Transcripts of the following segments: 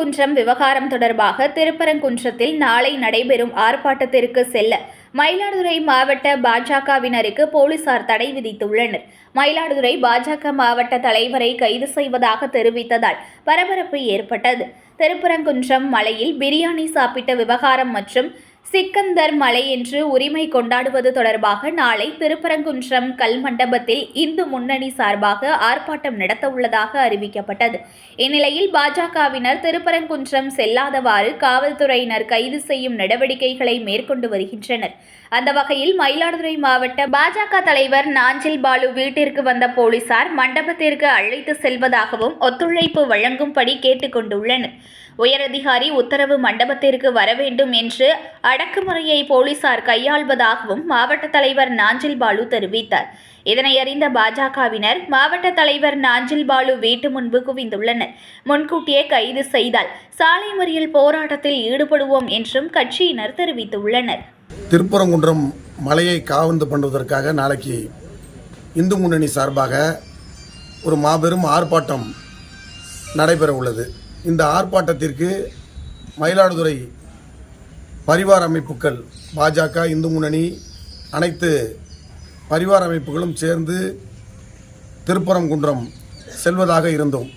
திருப்பரங்குன்றம் விவகாரம் தொடர்பாக திருப்பரங்குன்றத்தில் நாளை நடைபெறும் ஆர்ப்பாட்டத்திற்கு செல்ல மயிலாடுதுறை மாவட்ட பாஜகவினருக்கு போலீசார் தடை விதித்துள்ளனர். மயிலாடுதுறை பாஜக மாவட்ட தலைவரை கைது செய்வதாக தெரிவித்ததால் பரபரப்பு ஏற்பட்டது. திருப்பரங்குன்றம் மலையில் பிரியாணி சாப்பிட்ட விவகாரம் மற்றும் சிக்கந்தர் மலை என்று உரிமை கொண்டாடுவது தொடர்பாக நாளை திருப்பரங்குன்றம் கல் மண்டபத்தில் இந்து முன்னணி சார்பாக ஆர்ப்பாட்டம் நடத்த உள்ளதாக அறிவிக்கப்பட்டது. இந்நிலையில் பாஜகவினர் திருப்பரங்குன்றம் செல்லாதவாறு காவல்துறையினர் கைது செய்யும் நடவடிக்கைகளை மேற்கொண்டு வருகின்றனர். அந்த வகையில் மயிலாடுதுறை மாவட்ட பாஜக தலைவர் நாஞ்சில் பாலு வீட்டிற்கு வந்த போலீசார் மண்டபத்திற்கு அழைத்து செல்வதாகவும் ஒத்துழைப்பு வழங்கும்படி கேட்டுக்கொண்டுள்ளனர் உயரதிகாரி உத்தரவு மண்டபத்திற்கு வர வேண்டும் என்று அடக்குமுறையை போலீசார் கையாள்வதாகவும் மாவட்ட தலைவர் நாஞ்சில் பாலு தெரிவித்தார். இதனை அறிந்த பாஜகவினர் மாவட்ட தலைவர் நாஞ்சில் பாலு வீட்டு முன்பு குவிந்துள்ளனர். முன்கூட்டியே கைது செய்தால் சாலை மறியல் போராட்டத்தில் ஈடுபடுவோம் என்றும் கட்சியினர் தெரிவித்துள்ளனர். திருப்பரங்குன்றம் மலையை காவந்து பண்ணுவதற்காக நாளைக்கு இந்து முன்னணி சார்பாக ஒரு மாபெரும் ஆர்ப்பாட்டம் நடைபெற உள்ளது இந்த ஆர்ப்பாட்டத்திற்கு மயிலாடுதுறை பரிவார அமைப்புகள் பாஜக இந்து முன்னணி அனைத்து பரிவார அமைப்புகளும் சேர்ந்து திருப்பரங்குன்றம் செல்வதாக இருந்தோம்.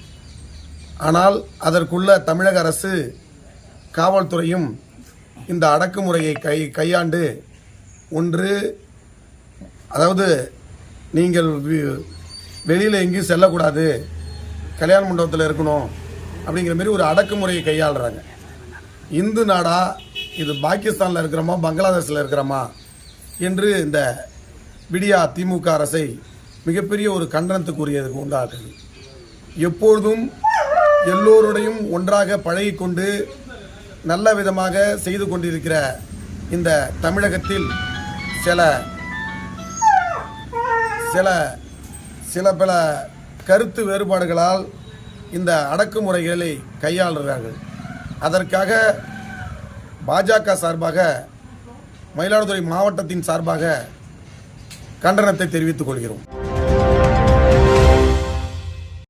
ஆனால் அதற்குள்ள தமிழக அரசு காவல்துறையும் இந்த அடக்குமுறையை கை கையாண்டு ஒன்று அதாவது நீங்கள் வெளியில் எங்கேயும் செல்லக்கூடாது கல்யாண மண்டபத்தில் இருக்கணும் அப்படிங்கிற மாதிரி ஒரு அடக்குமுறையை கையாளுறாங்க. இந்து நாடா இது பாகிஸ்தானில் இருக்கிறோமா பங்களாதேஷில் இருக்கிறோமா என்று இந்த விடியா திமுக அரசை மிகப்பெரிய ஒரு கண்டனத்துக்குரியதுக்கு உண்டாக்குது. எப்பொழுதும் எல்லோருடையும் ஒன்றாக பழகிக்கொண்டு நல்ல விதமாக செய்து கொண்டிருக்கிற இந்த தமிழகத்தில் சில சில சில பல கருத்து வேறுபாடுகளால் இந்த அடக்குமுறைகளை கையாளுகிறார்கள். அதற்காக பாஜக சார்பாக மயிலாடுதுறை மாவட்டத்தின் சார்பாக கண்டனத்தை தெரிவித்துக் கொள்கிறோம்.